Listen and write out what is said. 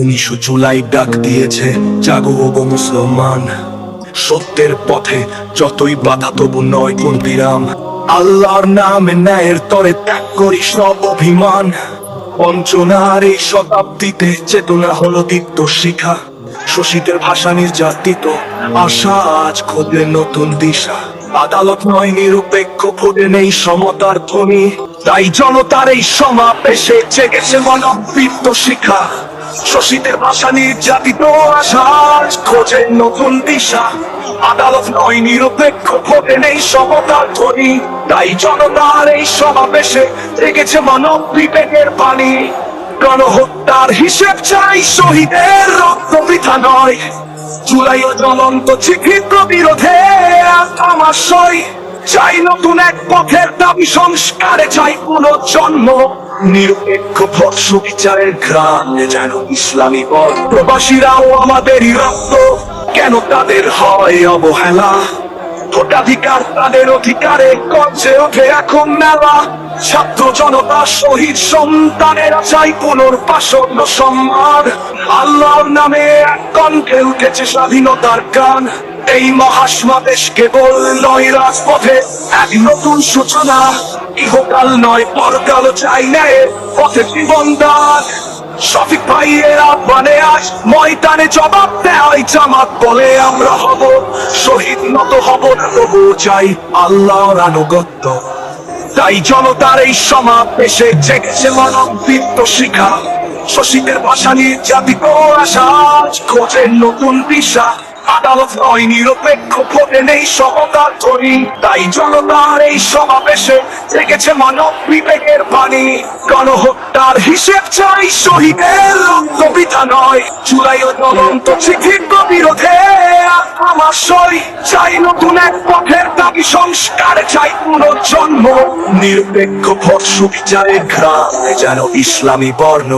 উনিশশো জুলাই ডাক দিয়েছে, জাগো ওগো মুসলমান। সত্যের পথে যতই বাধা তবু নয় কোন বিরাম। আল্লাহর নামে ন্যায়ের তরে ত্যাগ করি সব অভিমান। বঞ্চনার এই শতাব্দীতে চেতনা হলো দীপ্ত শিখা। শোষিতের ভাষা নির্যাতিত, আশা আজ খোঁজে নতুন দিশা। আদালত নয় নিরপেক্ষ ভোটে নেই সমতার ধ্বনি। তাই জনতার এই সমাবেশে জেগেছে মনবৃত্ত শিখা। শোষিতের ভাষা নির্যাতিত। আশা আজ খোঁজে নতুন দিশা। আদালত নয়, নিরপেক্ষ ভোটে নেই সমতার ধ্বনি। তাই জনতার এই সমাবেশে জেগেছে মানব বিবেকের পানি। গণহত্যার হিসেব চাই শহীদের রক্ত বৃথা নয়। জুলাই জ্বলন্ত চিকিৎস বিরোধে আমার চাই নতুন এক পথের দাবি সংস্কারে চাই পুনর্জন্ম। নিরপেক্ষ ভোট সুবিচারের গ্রামে যেন ইসলামী বল প্রবাসীরাও আমাদেরই রক্ত। কেন তাদের হয় অবহেলা? ভোটাধিকার তাদের অধিকারে করছে ওঠে এখন মেলা। ছাত্র জনতা শহীদ সন্তানেরা চাই পুনর্বাসন সম্মান। আল্লাহর নামে এক কণ্ঠে উঠেছে স্বাধীনতার গান। এই মহাসমা দেশ কেবল নয় রাজপথে, এক নতুন সূচনা। ইহকাল নয়, পরকাল চাই নেয় পথে জীবন দান সফিক ভাইয়ের আহ্বানে আজ ময়দানে জবাব দেয় জামাত, বলে আমরা হব শহীদ, নত হব না তবু চাই আল্লাহর আনুগত্য। তাই জনতার এই সমাবেশে জেগেছে মানব বৃত্ত শিখা। শশীদের ভাষা নির্যাতিত আশা, আজ খোঁজে নতুন দিশা। আদালত নয়, নিরপেক্ষ ভোটে নেই ধ্বনি তাই জনতার এই সমাবেশে মানব বিবেকের গণহত্যার হিসেব চাই শহীদের নয়। জ্বলন্ত চিঠির বিরোধে সই। চাই নতুন এক পথের দাবি সংস্কার, চাই পুনর্জন্ম। নিরপেক্ষ ভোট সুবিচারের গ্রামে যেন ইসলামী বর্ণ